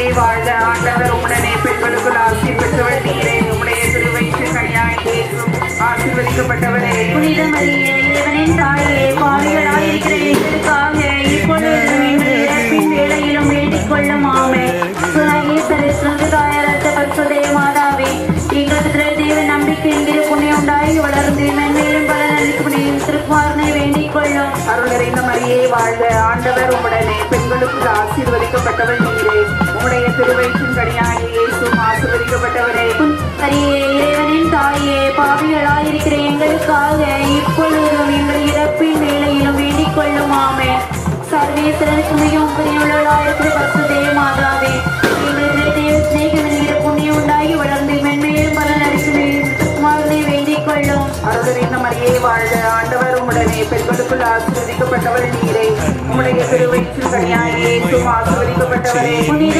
மரியே வாழ்க ஆண்டவர் உடனே பெண்களுக்குள் ஆசி பெற்றவர் நீரே உம்முடைய திருவயிற்று கனியாய் ஆசீர்வதிக்கப்பட்டவரே. புனித மரியே இறைவனின் தாயே பாவிகளாயிருக்கிற எங்களுக்காக இப்பொழுதும் எங்கள் இறப்பின் வேளையிலும் வேண்டிக் கொள்ளும் ஆமே மாதாவே. எங்களுக்கு தேவ நம்பிக்கை என்கிற புண்ணியம் உண்டாகி வளர்ந்து மென்மேலும் பல நன்றிக்கு திருக்குமாரனை வேண்டிக் கொள்ளும். அருள் நிறைந்த மரியே வாழ்க ஆண்டவர் உடனே பெண்களுக்குள் ஆசீர்வதிக்கப்பட்டவர் நீரே பாவிகளாயிருக்கிற எங்களுக்காக இப்பொழுதும் எங்கள் இறப்பின் வேளையிலும் வேண்டிக் கொள்ளும் ஆமே சர்வேஸ்வரனுக்கு மிகவும் புரியுள்ளவளாயிருக்கிற பசுதே மாதாவே எங்களுக்கு தேவ சிநேகம் என்கிற புண்ணியம் உண்டாகி வளர்ந்து மென்மேலும் பல நடிக்கும் குமாரனை வேண்டிக் கொள்ளும். நிறைந்த மரியே வாழ்க ஆண்டவர். உடனே பெண்களுக்குள் ஆசீர்வதிக்கப்பட்டவர் நீரே. உம்முடைய திருவயிற்றின் கனியாய் மரியே